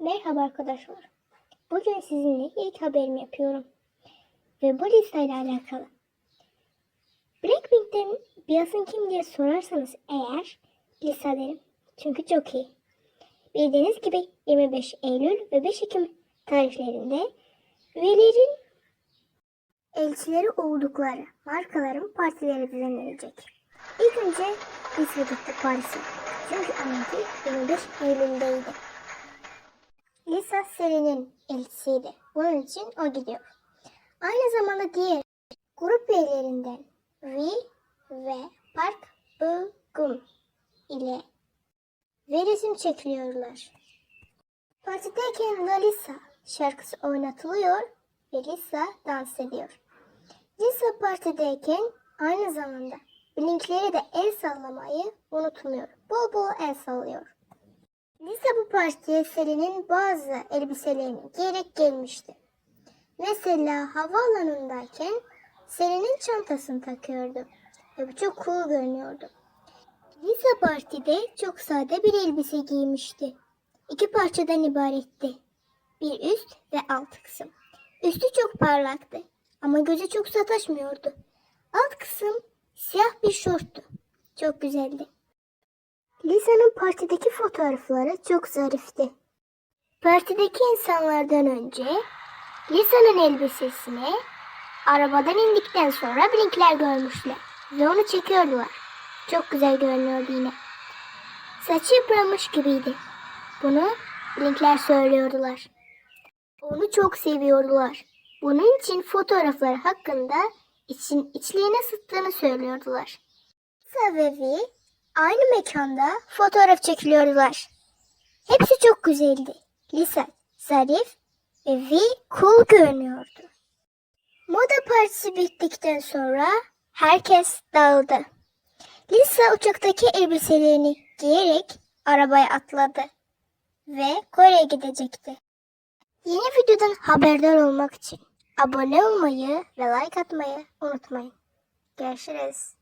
Merhaba arkadaşlar. Bugün sizinle ilk haberimi yapıyorum. Ve bu listeyle alakalı. Blackpink'ten Beyonce'ın kim diye sorarsanız eğer lise derim. Çünkü çok iyi. Bildiğiniz gibi 25 Eylül ve 5 Ekim tarihlerinde üyelerin elçileri oldukları markaların partileri düzenlenecek. İlk önce lise gitti Paris'e. Çünkü onunki 25 Eylül'deydi. Lisa serinin elçisiydi. Bunun için o gidiyor. Aynı zamanda diğer grup üyelerinden V ve Park Bo-gum ile ve resim çekiliyorlar. Partideyken Lalisa şarkısı oynatılıyor ve Lisa dans ediyor. Lisa partideyken aynı zamanda Blink'leri de el sallamayı unutmuyor. Bol bol el sallıyor. Lisa bu partiye Selin'in bazı elbiselerini giyerek gelmişti. Mesela havaalanındayken Selin'in çantasını takıyordu ve bu çok cool görünüyordu. Lisa partide çok sade bir elbise giymişti. İki parçadan ibaretti. Bir üst ve alt kısım. Üstü çok parlaktı ama göze çok sataşmıyordu. Alt kısım siyah bir şorttu. Çok güzeldi. Lisa'nın partideki fotoğrafları çok zarifti. Partideki insanlardan önce Lisa'nın elbisesini arabadan indikten sonra Blinkler görmüşler ve onu çekiyordular. Çok güzel görünüyordu yine. Saçı yıpranmış gibiydi. Bunu Blinkler söylüyordular. Onu çok seviyordular. Bunun için fotoğrafları hakkında için içliğine sıttığını söylüyordular. Lisa aynı mekanda fotoğraf çekiliyordular. Hepsi çok güzeldi. Lisa zarif ve Vi cool görünüyordu. Moda partisi bittikten sonra herkes dağıldı. Lisa uçaktaki elbiselerini giyerek arabaya atladı ve Kore'ye gidecekti. Yeni videodan haberdar olmak için abone olmayı ve like atmayı unutmayın. Görüşürüz.